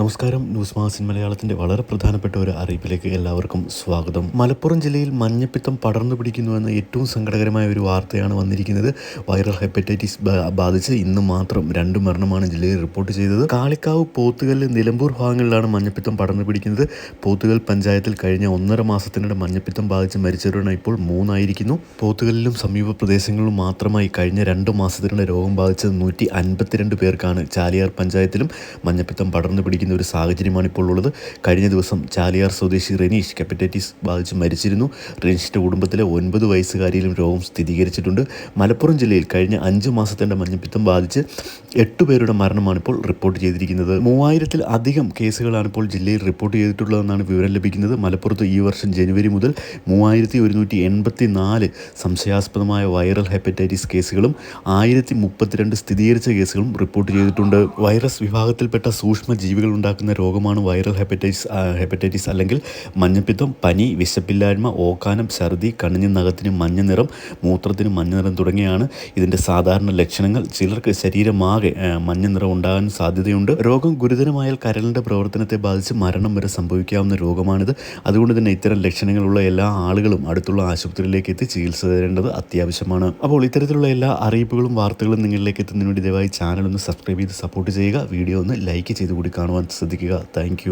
നമസ്കാരം. ന്യൂസ് മാസിൻ മലയാളത്തിന്റെ വളരെ പ്രധാനപ്പെട്ട ഒരു അറിയിപ്പിലേക്ക് എല്ലാവർക്കും സ്വാഗതം. മലപ്പുറം ജില്ലയിൽ മഞ്ഞപ്പിത്തം പടർന്നു പിടിക്കുന്നുവെന്ന ഏറ്റവും സങ്കടകരമായ ഒരു വാർത്തയാണ് വന്നിരിക്കുന്നത്. വൈറൽ ഹെപ്പറ്റൈറ്റിസ് ബാധിച്ച് ഇന്ന് മാത്രം രണ്ട് മരണമാണ് ജില്ലയിൽ റിപ്പോർട്ട് ചെയ്തത്. കാളിക്കാവ് പോത്തുകല്ല് നിലമ്പൂർ ഭാഗങ്ങളിലാണ് മഞ്ഞപ്പിത്തം പടർന്നു പിടിക്കുന്നത്. പോത്തുകൽ പഞ്ചായത്തിൽ കഴിഞ്ഞ ഒന്നര മാസത്തിനിടെ മഞ്ഞപ്പിത്തം ബാധിച്ച് മരിച്ചവരുടെ ഇപ്പോൾ മൂന്നായിരിക്കുന്നു. പോത്തുകല്ലിലും സമീപ പ്രദേശങ്ങളിലും മാത്രമായി കഴിഞ്ഞ രണ്ട് മാസത്തിനിടെ രോഗം ബാധിച്ചത് നൂറ്റി അൻപത്തിരണ്ട് പേർക്കാണ്. ചാലിയാർ പഞ്ചായത്തിലും മഞ്ഞപ്പിത്തം പടർന്നു പിടിക്കുന്ന ഒരു സാഹചര്യമാണ് ഇപ്പോൾ ഉള്ളത്. കഴിഞ്ഞ ദിവസം ചാലിയാർ സ്വദേശി റെനീഷ് ഹെപ്പറ്റൈറ്റിസ് ബാധിച്ച് മരിച്ചിരുന്നു. റെനീഷിന്റെ കുടുംബത്തിലെ ഒൻപത് വയസ്സുകാരിയിലും രോഗം സ്ഥിരീകരിച്ചിട്ടുണ്ട്. മലപ്പുറം ജില്ലയിൽ കഴിഞ്ഞ അഞ്ച് മാസത്തിന്റെ മഞ്ഞപ്പിത്തം ബാധിച്ച് എട്ട് പേരുടെ മരണമാണ് ഇപ്പോൾ റിപ്പോർട്ട് ചെയ്തിരിക്കുന്നത്. മൂവായിരത്തിൽ അധികം കേസുകളാണ് ഇപ്പോൾ ജില്ലയിൽ റിപ്പോർട്ട് ചെയ്തിട്ടുള്ളതെന്നാണ് വിവരം ലഭിക്കുന്നത്. മലപ്പുറത്ത് ഈ വർഷം ജനുവരി മുതൽ മൂവായിരത്തി ഒരുന്നൂറ്റി എൺപത്തി നാല് സംശയാസ്പദമായ വൈറൽ ഹെപ്പറ്റൈറ്റിസ് കേസുകളും ആയിരത്തി മുപ്പത്തിരണ്ട് സ്ഥിരീകരിച്ച കേസുകളും റിപ്പോർട്ട് ചെയ്തിട്ടുണ്ട്. വൈറസ് വിഭാഗത്തിൽപ്പെട്ട സൂക്ഷ്മ ജീവികൾ ഉണ്ടാക്കുന്ന രോഗമാണ് വൈറൽ ഹെപ്പറ്റൈറ്റിസ് ഹെപ്പറ്റൈറ്റിസ് അല്ലെങ്കിൽ മഞ്ഞപ്പിത്തം പനി വിശപ്പില്ലായ്മ ഓക്കാനം ഛർദി കണ്ണിന് നഖത്തിന് മഞ്ഞ നിറം മൂത്രത്തിന് മഞ്ഞ നിറം തുടങ്ങിയാണ് ഇതിന്റെ സാധാരണ ലക്ഷണങ്ങൾ. ചിലർക്ക് ശരീരമാകെ മഞ്ഞ നിറം ഉണ്ടാകാൻ സാധ്യതയുണ്ട്. രോഗം ഗുരുതരമായാൽ കരളിന്റെ പ്രവർത്തനത്തെ ബാധിച്ച് മരണം വരെ സംഭവിക്കാവുന്ന രോഗമാണിത്. അതുകൊണ്ട് തന്നെ ഇത്തരം ലക്ഷണങ്ങളുള്ള എല്ലാ ആളുകളും അടുത്തുള്ള ആശുപത്രിയിലേക്ക് എത്തി ചികിത്സ തരേണ്ടത് അത്യാവശ്യമാണ്. അപ്പോൾ ഇത്തരത്തിലുള്ള എല്ലാ അറിയിപ്പുകളും വാർത്തകളും നിങ്ങളിലേക്ക് എത്തുന്നതിന് വേണ്ടി ദയവായി ചാനൽ ഒന്ന് സബ്സ്ക്രൈബ് ചെയ്ത് സപ്പോർട്ട് ചെയ്യുക. വീഡിയോ ഒന്ന് ലൈക്ക് ചെയ്ത് കൂടി കാണുവാൻ ശ്രദ്ധിക്കുക. താങ്ക്